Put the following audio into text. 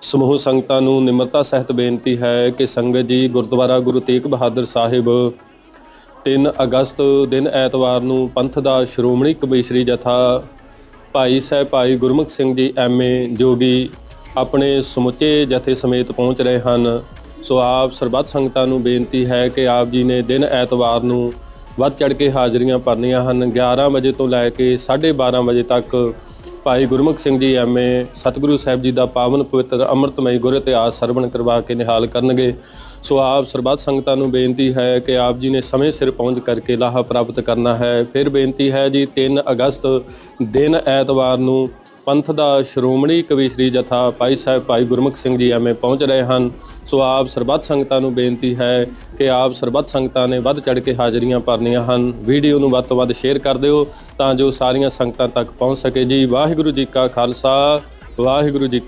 ਸਮੂਹ ਸੰਗਤਾਂ ਨੂੰ ਨਿਮਰਤਾ ਸਹਿਤ ਬੇਨਤੀ ਹੈ ਕਿ ਸੰਗਤ ਜੀ ਗੁਰਦੁਆਰਾ ਗੁਰੂ ਤੇਗ ਬਹਾਦਰ ਸਾਹਿਬ 3 ਅਗਸਤ ਦਿਨ ਐਤਵਾਰ ਨੂੰ ਪੰਥ ਦਾ ਸ਼੍ਰੋਮਣੀ ਕਮੇਸ਼ਰੀ ਜਥਾ ਭਾਈ ਸਾਹਿਬ ਭਾਈ ਗੁਰਮੁਖ ਸਿੰਘ ਜੀ ਐਮਏ ਵੀ ਆਪਣੇ ਸਮੁੱਚੇ ਜਥੇ ਸਮੇਤ ਪਹੁੰਚ ਰਹੇ ਹਨ। ਸੋ ਆਪ ਸਰਬੱਤ ਸੰਗਤਾਂ ਨੂੰ ਬੇਨਤੀ ਹੈ ਕਿ ਆਪ ਜੀ ਨੇ ਦਿਨ ਐਤਵਾਰ ਨੂੰ ਵੱਧ ਚੜ ਕੇ ਹਾਜ਼ਰੀਆਂ ਭਰਨੀਆਂ ਹਨ। 11 ਵਜੇ ਤੋਂ ਲੈ ਕੇ 12:30 ਵਜੇ ਤੱਕ ਭਾਈ ਗੁਰਮੁਖ ਸਿੰਘ ਜੀ ਐਮਏ, ਸਤਿਗੁਰੂ ਸਾਹਿਬ ਜੀ ਦਾ ਪਾਵਨ ਪਵਿੱਤਰ ਅੰਮ੍ਰਿਤਮਈ ਗੁਰ ਇਤਿਹਾਸ ਸਰਵਣ ਕਰਵਾ ਕੇ ਨਿਹਾਲ ਕਰਨਗੇ। ਸੋ ਆਪ ਸਰਬੱਤ ਸੰਗਤਾਂ ਨੂੰ ਬੇਨਤੀ ਹੈ ਕਿ ਆਪ ਜੀ ਨੇ ਸਮੇਂ ਸਿਰ ਪਹੁੰਚ ਕਰਕੇ ਲਾਹਾ ਪ੍ਰਾਪਤ ਕਰਨਾ ਹੈ। ਫਿਰ ਬੇਨਤੀ ਹੈ ਜੀ 3 ਅਗਸਤ, ਦਿਨ ਐਤਵਾਰ ਨੂੰ ਪੰਥ ਦਾ ਸ਼੍ਰੋਮਣੀ ਕਵੀਸ਼ਰੀ ਜਥਾ ਭਾਈ ਸਾਹਿਬ ਭਾਈ ਗੁਰਮੁਖ ਸਿੰਘ ਜੀ ਐਵੇਂ ਪਹੁੰਚ ਰਹੇ ਹਨ। ਸੋ ਆਪ ਸਰਬੱਤ ਸੰਗਤਾਂ ਨੂੰ ਬੇਨਤੀ ਹੈ ਕਿ ਆਪ ਸਰਬੱਤ ਸੰਗਤਾਂ ਨੇ ਵੱਧ ਚੜ ਕੇ ਹਾਜ਼ਰੀਆਂ ਭਰਨੀਆਂ ਹਨ। ਵੀਡੀਓ ਨੂੰ ਵੱਧ ਤੋਂ ਵੱਧ ਸ਼ੇਅਰ ਕਰ ਦਿਓ ਤਾਂ ਜੋ ਸਾਰੀਆਂ ਸੰਗਤਾਂ ਤੱਕ ਪਹੁੰਚ ਸਕੇ। ਜੀ ਵਾਹਿਗੁਰੂ ਜੀ ਕਾ ਖਾਲਸਾ, ਵਾਹਿਗੁਰੂ ਜੀ